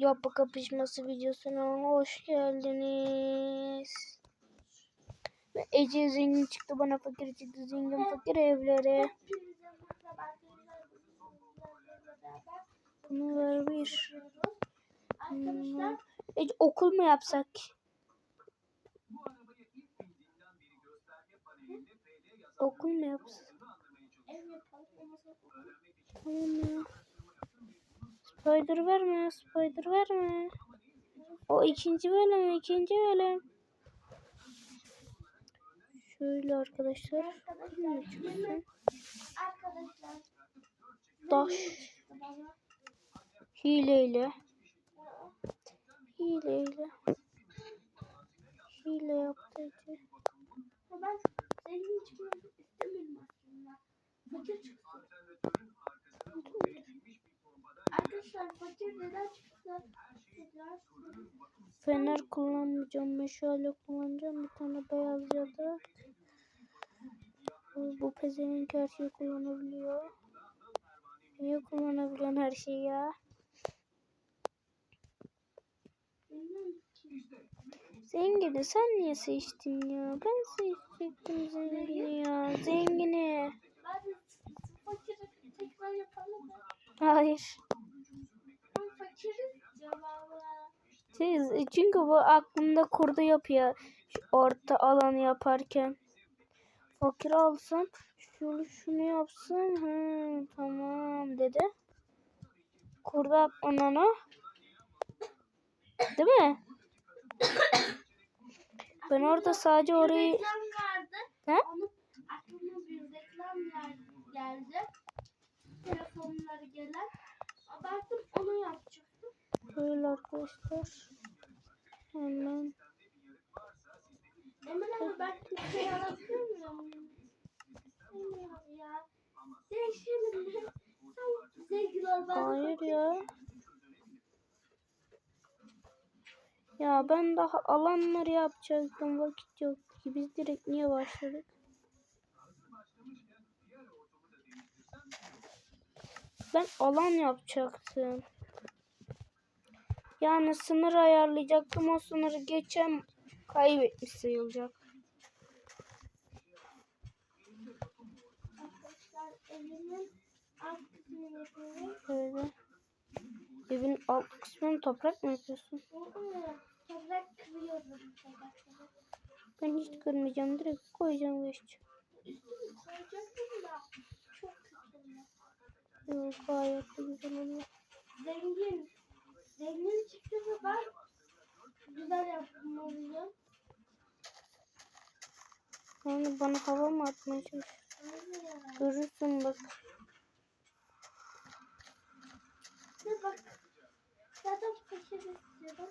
yapı kapışması videosuna hoş geldiniz. Ece zengin çıktı bana fakir çıktı zengin fakir evlere. Bunu ver bir. Hmm. Ece okul mu yapsak? Okul mu yapsak? Tamam ya. Spider verme, spider verme. O ikinci bölüm, ikinci bölüm. Şöyle arkadaşlar. Arkadaşlar. Daş. Hileyle. Hileyle. Hile yaptı. Ben zengin çıkmak istemiyorum aslında. Çıksın. Arkadaşlar fakir neden çıktı? Fener kullanmayacağım. Meşale kullanacağım. Bir tane beyaz cadı. Bu, pezevenk her şeyi kullanabiliyor. Niye kullanabiliyorsun her şeyi ya? Zengini sen niye seçtin ya? Ben seçecektim zengini ya. Zengini. Hayır. Siz, çünkü bu aklında kurdu yapıyor. Şu orta alanı yaparken. Fakir alsam şunu şunu yapsın. Hı, tamam dedi. Kurdu aklından o. Değil mi? Ben orada sadece orayı... He? Aklıma bir reklam gel- geldi. Telefonları gelen. Baktım onu yapacaktım. Böyle arkadaşlar. Hemen. Emin abi ben muyum? Bilmiyorum ya. Sen ben de Hayır ya. Ya ben daha alanları yapacaktım. Vakit yok ki. Biz direkt niye başladık? Ben alan yapacaktım. Yani sınır ayarlayacaktım. O sınırı geçen kaybetmiş sayılacak. Böyle. Evin alt kısmını toprak mı yapıyorsun? Toprak kırıyorum. Ben hiç kırmayacağım. Direkt koyacağım. Üstünü koyacaktım da çok kötü. Yok gayet güzel oluyor. Zengin. Zengin çıktı ve ben güzel yapmalıyım. Yani bana hava mı atmaya çalışıyorsun? Görürsün bak. Ne bak. Zaten fakir istiyorum.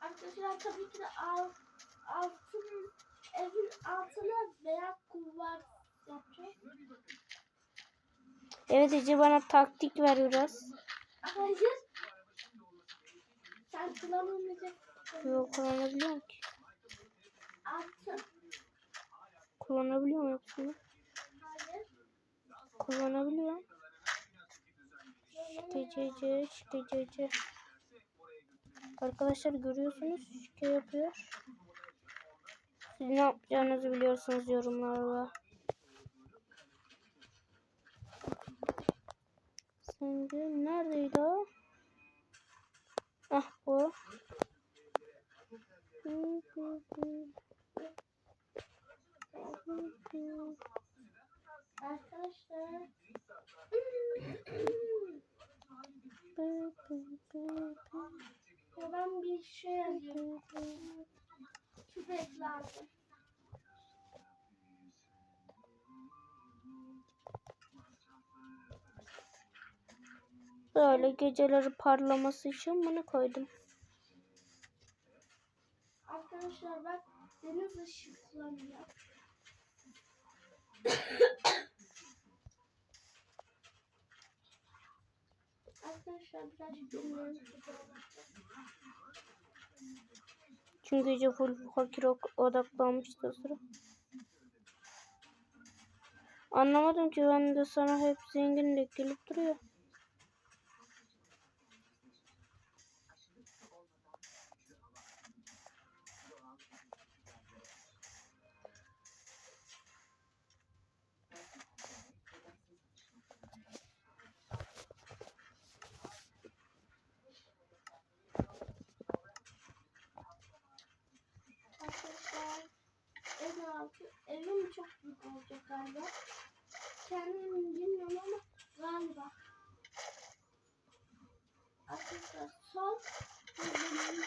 Arkadaşlar tabii ki de alt, altın evin altına beyaz kulvar yapacağım. Evet Ece bana taktik ver biraz. Hayır. Sen kullanamayacak. Yok kullanabiliyorum ki. Altın. Kullanabiliyorum hepsini. Hayır. Kullanabiliyorum. İşte Cece, işte Cece. Arkadaşlar görüyorsunuz şike yapıyor. Siz ne yapacağınızı biliyorsunuz yorumlarda. Sence neredeydi o? Ah bu. Arkadaşlar. Ben bir şey yazıyorum. Lazım. Böyle geceleri parlaması için bunu koydum. Arkadaşlar bak deniz ışıklanıyor. Arkadaşlar biraz dinleyin. Çünkü iyice full fakir odaklanmıştı o sıra. Anlamadım ki ben de sana hep zenginlik gelip duruyor. Altı evim çok büyük olacak galiba. Kendim bilmiyorum ama galiba. Arkadaşlar sol benim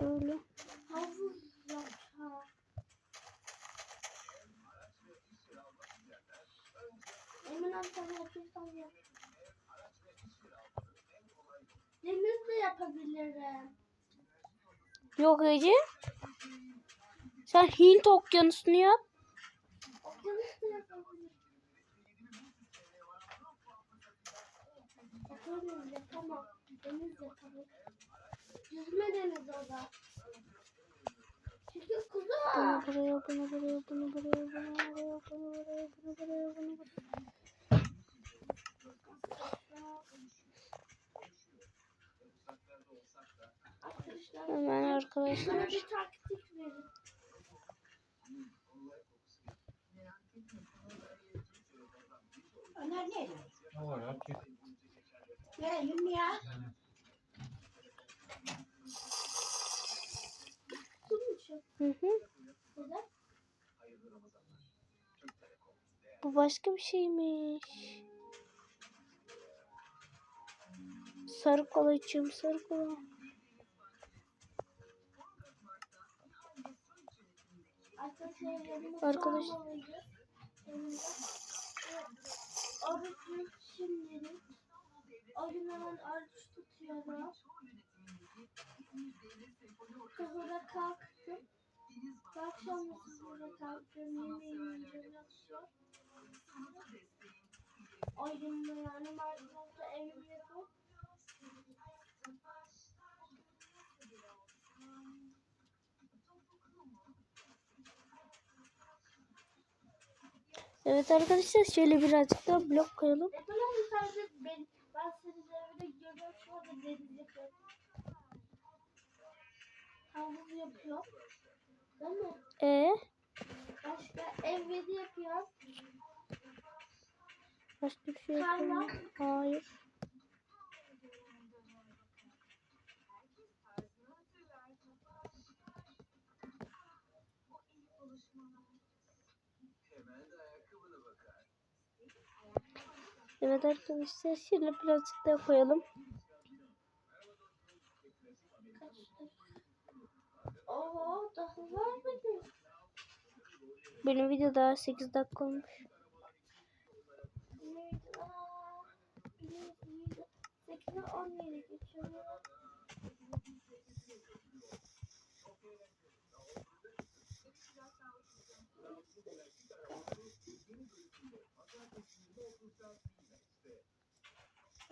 Öyle. havuz yatağı. Emin sana yapıyorsan yap. Deniz de yapabilirim. Yok Ece. Sen Hint okyanusunu yap. Okyanus da yapabilirim. Yapamam. Deniz yapalım. Yüzme denizi o da. Çünkü kuzu. Bunu buraya, bunu buraya, bunu buraya, bunu buraya, bunu buraya, bunu buraya, bunu buraya. Arkadaşlar Hemen arkadaşlar. sana bir taktik verin. Ömer ne? Ne var ya? Vereyim ya. Hı hı. Bu başka bir şeymiş. Sarı kola içiyorum, sarı kola. Arkadaşlar yanımda Arkadaş- hemen oruç tutuyorum. Sonra kalktım. Akşam sonra kalktım. Yemeğimi yiyeceğim. O gün de yani Mart'ta evim yapıp Evet arkadaşlar şöyle birazcık daha blok koyalım. Ben senin evde yapıyor. E Başka yapıyor. başka bir şey yapalım. Hayır. Evet arkadaşlar şöyle birazcık daha koyalım. Oo daha var mıydı? Benim video daha 8 dakika olmuş. Neydi? Aa,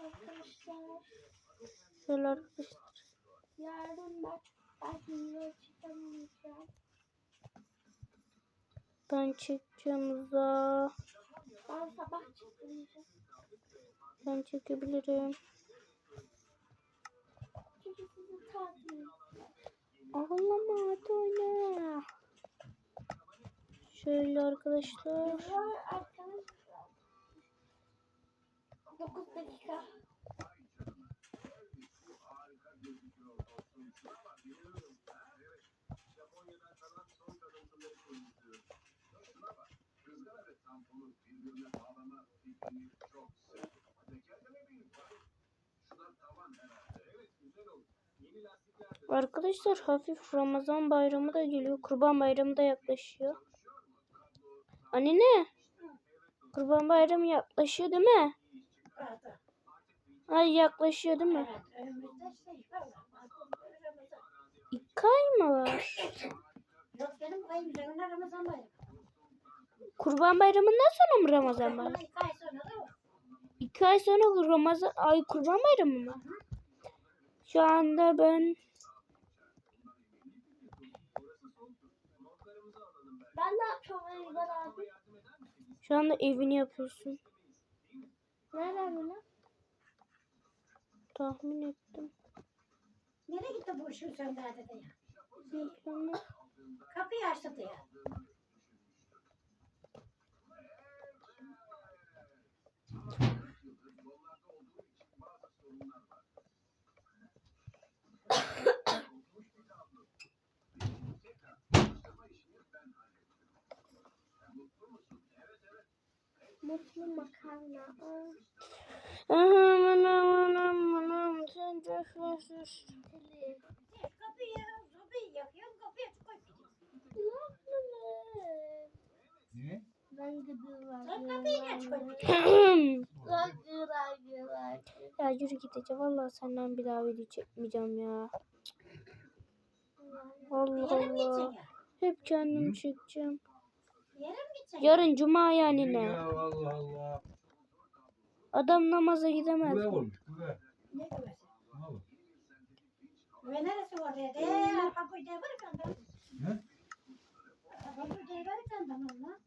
Arkadaşlar Şöyle arkadaşlar. yarın ben belki video çıkamayacağım. Ben çekeceğim za. Ben sabah çıkmayacağım. Ben çekebilirim. Çünkü sizin tatil. Ağlama hadi oyna. Şöyle arkadaşlar. 9 dakika. Arkadaşlar hafif Ramazan bayramı da geliyor. Kurban bayramı da yaklaşıyor. Anne ne? Kurban bayramı yaklaşıyor değil mi? Ay yaklaşıyor değil mi? Evet. İki ay mı var? Yok benim üzerinde Ramazan bayramı. Kurban bayramından sonra mı Ramazan bayramı? İki ay sonra da var. İki ay sonra Ramazan ay kurban bayramı mı? Şu anda ben Ben ne yapıyorum Eyüper abi? şu anda evini yapıyorsun. Nereden bunu? Tahmin ettim. Nereye gitti bu ışığı söndürdü de ya? Kapıyı açtı ya. Mutlu makarna. Aa, Aman aman aman aman sen de deli. Kapıyı, sobayı yakıyorum, kapıyı koy. Ne? Ne? Ben gidiyorum. Sen kapıyı rakı rakı. ya yürü gideceğim. Vallahi senden bir daha video çekmeyeceğim ya. Allah Allah. Hep kendim çekeceğim. Yarın cuma yani ne? Ya Allah Allah. Adam namaza gidemez. Güve olmuş güve. Ne güvesi? Ne olur? Ve neresi var ya? De, arka kuyuya varırken de. Ne? Allah.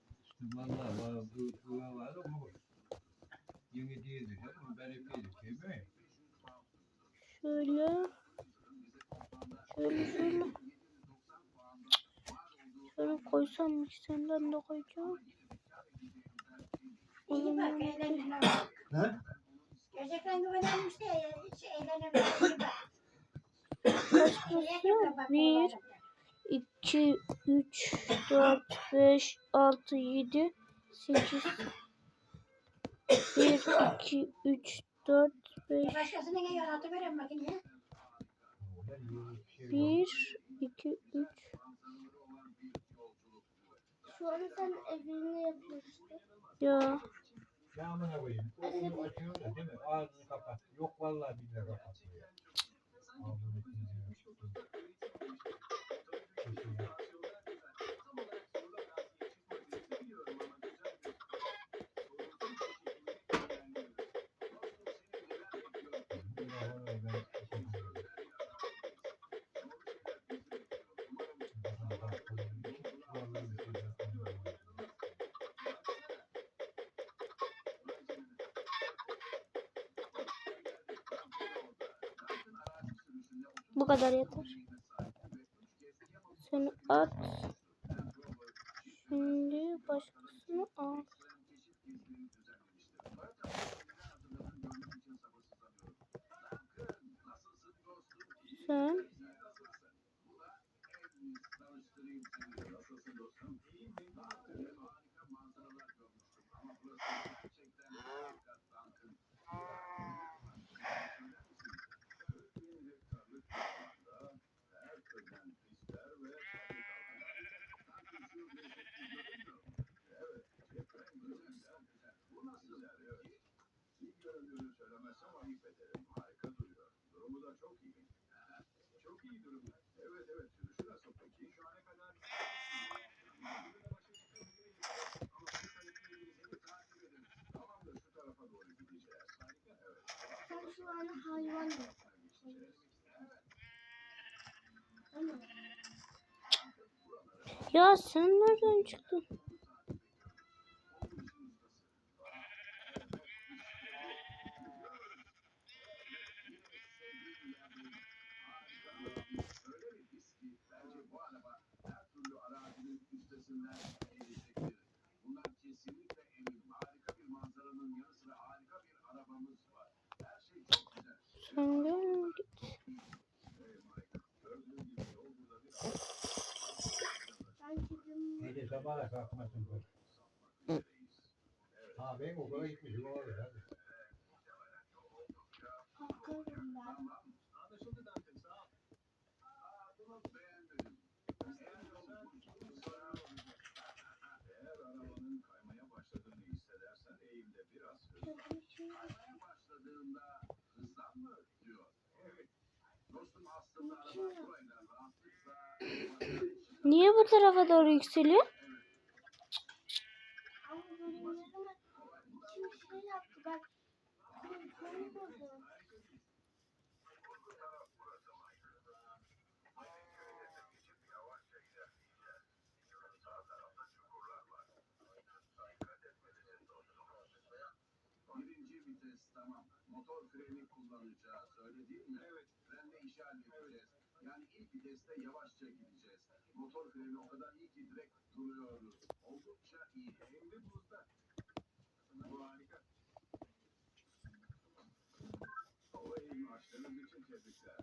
İşte vallahi var bu güve var ama bu. Yeni değildi canım. Ben. Kemiği. Şöyle. Şöyle şöyle. Şöyle koysam mı? Senden de koyacağım. İyi bak. Ne? Gerçekten güvenilmiş de hiç bak. Bir, 2, 3, 4, 5, 6, 7, 8. 1, 2, 3, 4, 5, Başkasına geliyor, atı veren makineye. Bir şey yok. 1, 2, 3. Şu an sen evini yapmıştın. Ya Ya amına koyayım. O onu açıyor da değil mi? Ağzını kapat. Yok vallahi billahi ya. Ağzını dinliyor. Bu kadar yeter. Seni at. Şimdi başkasını al. Sen An hayvan? Ama ya sen nereden çıktın? Sen gel git. ben gideyim. Gece sabahla kalkmasın bu. Ha ben okula gitmişim oraya hadi. Kalkarım ben. Şöyle bir şey yok. Niye bu tarafa doğru yükseliyor? Birinci vites tamam. Motor freni kullanacağız öyle değil mi? Evet. İşi halledeceğiz. Yani ilk viteste yavaşça gideceğiz. Motor freni o kadar iyi ki direkt duruyoruz. Oldukça iyi. Hem de buzda. Bu harika. O iyi maaşlarınız için tebrikler.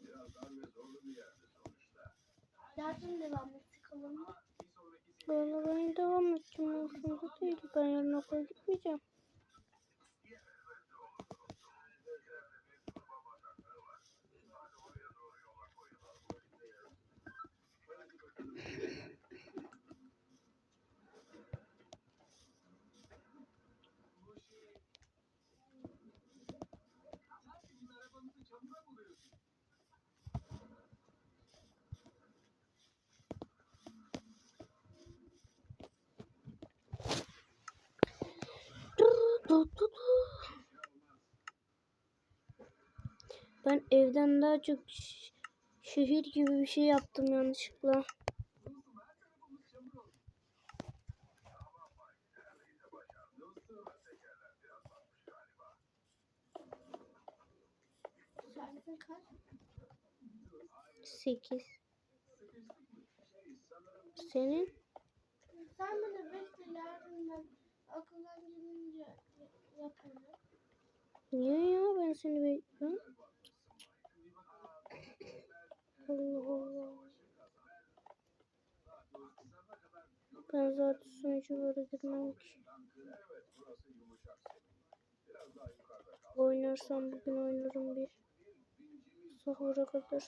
Biraz dar ve zorlu bir yerde sonuçta. Yardım devamlı sıkalım ben devam edeceğim. Aslında değil. Ben yarın okula gitmeyeceğim. Du, du, du. Ben evden daha çok şehir gibi bir şey yaptım yanlışlıkla. 8. Senin? Sen bana okuldan gelince yaparım. Niye ya ben seni bekliyorum? Allah Allah. Ben zaten böyle girmem ki. Oynarsam bugün oynarım bir. Sahura kadar.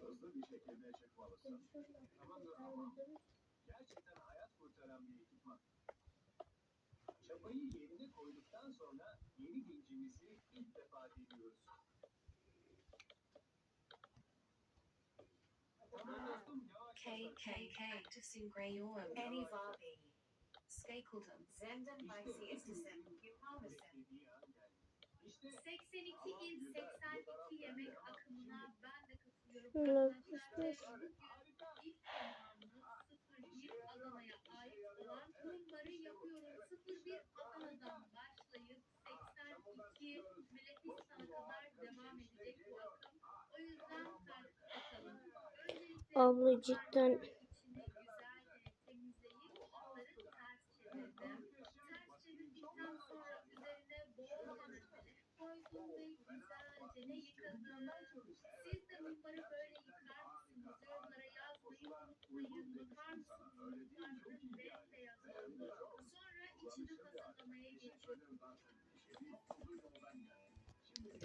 Hızlı bir şekilde çıkmalısın. Tamamdır ama gerçekten hayat kurtaran bir ekipman. Çapayı yerine koyduktan sonra yeni vincimizi ilk defa deniyoruz. KKK Tüsüngreyorum Eni Vabi Skakelton Zenden Baysi geldi. İşte 82 il 82 yemek akımına ben de katılıyorum. Öyle Arkadaşlar ve yapmışlar. bugün ilk zamanlı 01 Adana'ya ait olan turumları yapıyoruz. 01 Adana'dan başlayıp 82 Melefistan'a kadar devam edecek bu akım. O yüzden takip bakalım. Öncelikle Abla cidden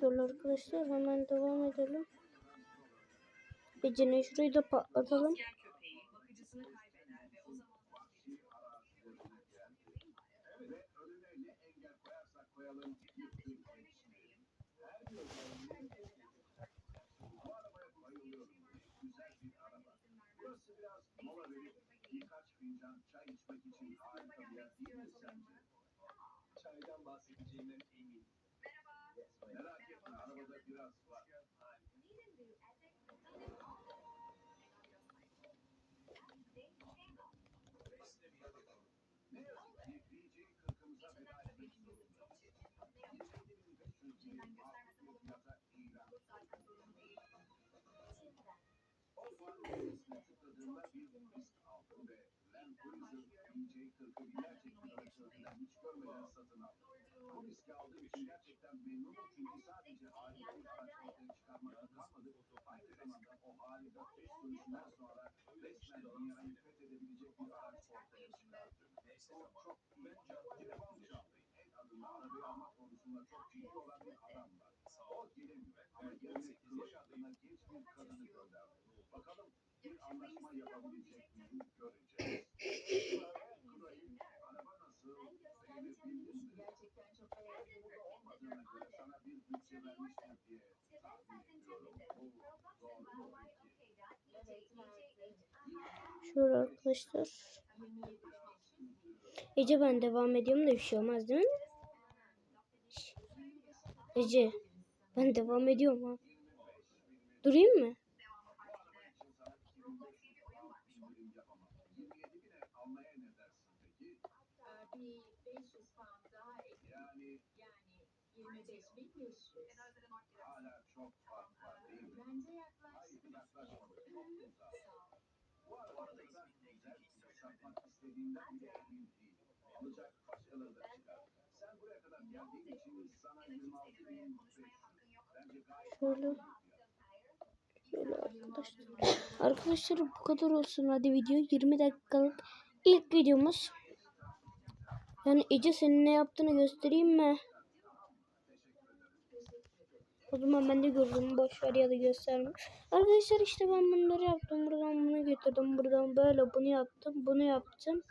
şöyle arkadaşlar hemen devam edelim. Ece'nin şurayı da patlatalım. anlaşma yapabilecek miyiz göreceğiz. Kurayı araba nasıl beğenebildin mi? Burada olmadığına göre sana bir bütçe vermiştim diye tahmin ediyorum. Bu doğru mu peki? Arkadaşlar. Ece ben devam ediyorum da bir şey olmaz değil mi? Ece ben devam ediyorum ha. Durayım mı? Hala çok fark var değil mi? Bence yaklaştık. Bu arada güzel güzel satmak istediğinden bile emin değilim. Ancak başkaları da çıkar. Sen buraya kadar geldiğin için sana 26 bin Bence gayet Şöyle. Şöyle arkadaşlar. Arkadaşlar bu kadar olsun. Hadi video 20 dakikalık ilk videomuz. Yani Ece senin ne yaptığını göstereyim mi? O zaman ben de görürüm. Boş ver ya da gösterme. Arkadaşlar işte ben bunları yaptım. Buradan bunu getirdim. Buradan böyle bunu yaptım. Bunu yaptım.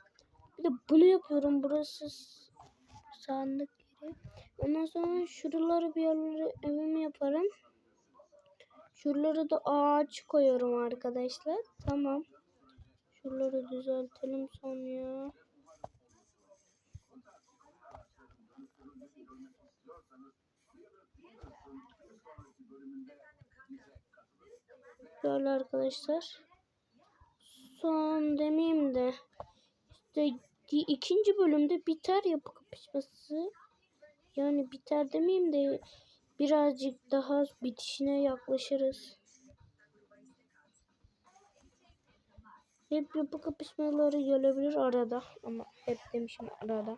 Bir de bunu yapıyorum. Burası sandık yeri. Ondan sonra şuraları bir yerlere evimi yaparım. Şuraları da ağaç koyuyorum arkadaşlar. Tamam. Şuraları düzeltelim sonra. Böyle arkadaşlar. Son demeyeyim de işte ikinci bölümde biter yapı kapışması. Yani biter demeyeyim de birazcık daha bitişine yaklaşırız. Hep yapı kapışmaları gelebilir arada ama hep demişim arada.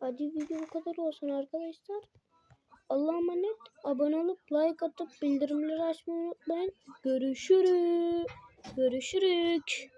Hadi video bu kadar olsun arkadaşlar. Allah'a emanet. Abone olup like atıp bildirimleri açmayı unutmayın. Görüşürüz. Görüşürük.